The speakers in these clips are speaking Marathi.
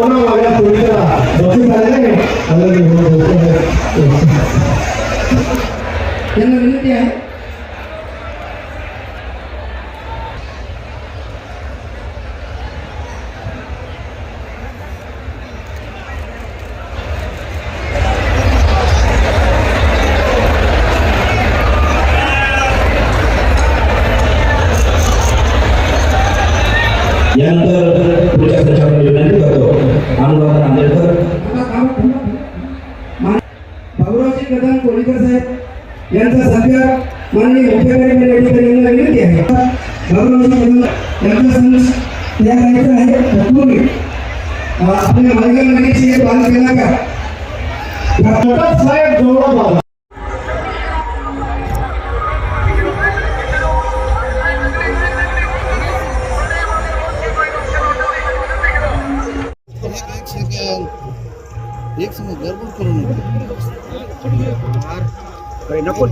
ಓನ ಮಗನ ಕುಡಿದ ಗೊತ್ತಿದ್ದಾನೆ यानंतर पुढच्या संचालन विनंती करतो. अनुराधा नांदेडकर भाऊरावजी प्रधान कोळीकर साहेब यांचा सत्कार माननीय मुख्यमंत्री यांना विनंती आहे. भाऊरावजी प्रधान यांचा संदेश तयार करायचा आहे. तत्पूर्वी अं, आपल्या नगरीची एक बांध केला का? साहेब गौरव एक गडबड करू नको.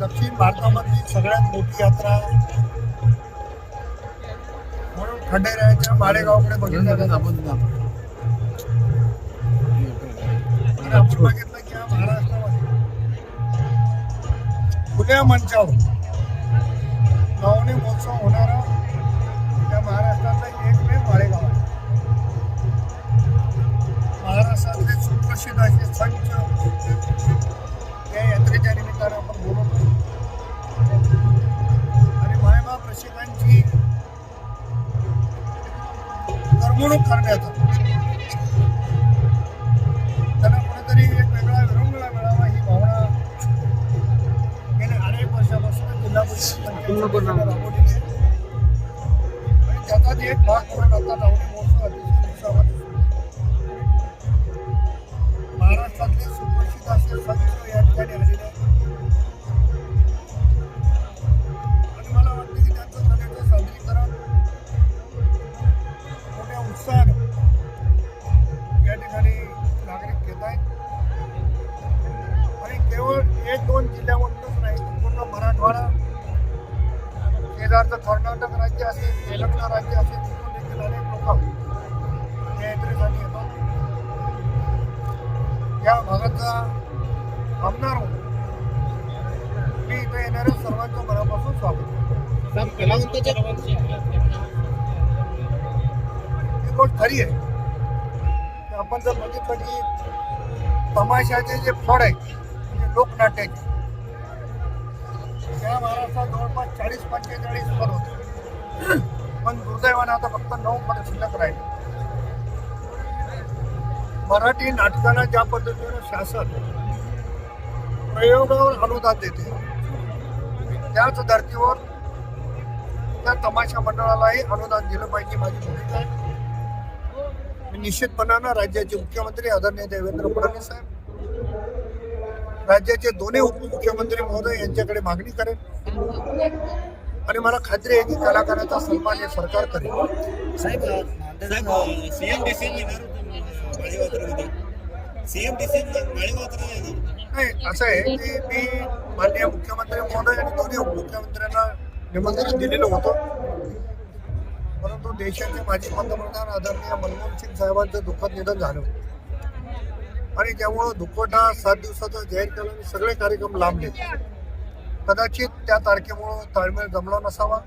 दक्षिण भारतामधली सगळ्यात मोठी यात्रा म्हणून खंडेरायाच्या माळेगावकडे बघितलं आपण आपण बघितलं की महाराष्ट्रामध्ये खुल्या मंचावर नवनी महोत्सव होणारा महाराष्ट्रातलं एकमेव माळेगाव आहे. महाराष्ट्रातले सुप्रसिद्ध असे संच या यात्रेच्या निमित्तानं आपण बोलवतो आणि मायबाप रसिकांची करमणूक करण्यात त्यांना कुठेतरी एक वेगळा विरंगुळा मिळावा ही भावना गेल्या अनेक वर्षापासून जिल्हा परिषद पंचायत एक भाग म्हणून आता नवनी महोत्सव अतिशय उत्साहामध्ये सुरू आहे. महाराष्ट्रातले सुप्रसिद्ध असे संत या ठिकाणी आलेले आणि मला वाटतं की त्यांचं कलेचं सादरीकरण मोठ्या उत्साहानं या ठिकाणी नागरिक घेत आहेत आणि केवळ एक दोन जिल्ह्यामधूनच नाही पूर्ण मराठवाडा शेजारचं कर्नाटक राज्य असेल तेलंगणा राज्य असेल तिथून देखील अनेक लोक या यात्रेसाठी येतात या भागाचा आमदार म्हणून मी इथे येणाऱ्या सर्वांचं मनापासून स्वागत. ही गोष्ट खरी आहे आपण जर बघितलं की तमाशाचे जे फळ आहे म्हणजे लोकनाट्याचे त्या महाराष्ट्रात जवळपास चाळीस पंचेचाळीस पद होते. पण दुर्दैवाने आता फक्त नऊ पद शिल्लक राहिले. मराठी नाटकाला ज्या पद्धतीनं शासन प्रयोगावर अनुदान देते त्याच धर्तीवर त्या तमाशा मंडळालाही अनुदान दिलं पाहिजे माझी भूमिका आहे. निश्चितपणानं राज्याचे मुख्यमंत्री आदरणीय देवेंद्र फडणवीस साहेब राज्याचे दोन्ही उपमुख्यमंत्री महोदय यांच्याकडे मागणी करेन. आणि मला खात्री आहे की कलाकाराचा सन्मान हे सरकार करेल. नाही असं आहे की मी माननीय मुख्यमंत्री महोदय आणि दोन्ही उपमुख्यमंत्र्यांना निमंत्रण दिलेलं होतं. परंतु देशाचे माजी पंतप्रधान आदरणीय मनमोहन सिंग साहेबांचं दुःखद निधन झालं. आणि त्यामुळं दुःखवटा सात दिवसाचा जाहीर केला आणि सगळे कार्यक्रम लांबले. कदाचित त्या तारखेमुळं ताळमेळ जमला नसावा.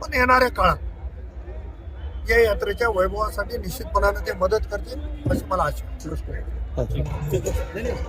पण येणाऱ्या काळात या यात्रेच्या वैभवासाठी निश्चितपणाने ते मदत करतील अशी मला आशा आहे. धन्यवाद.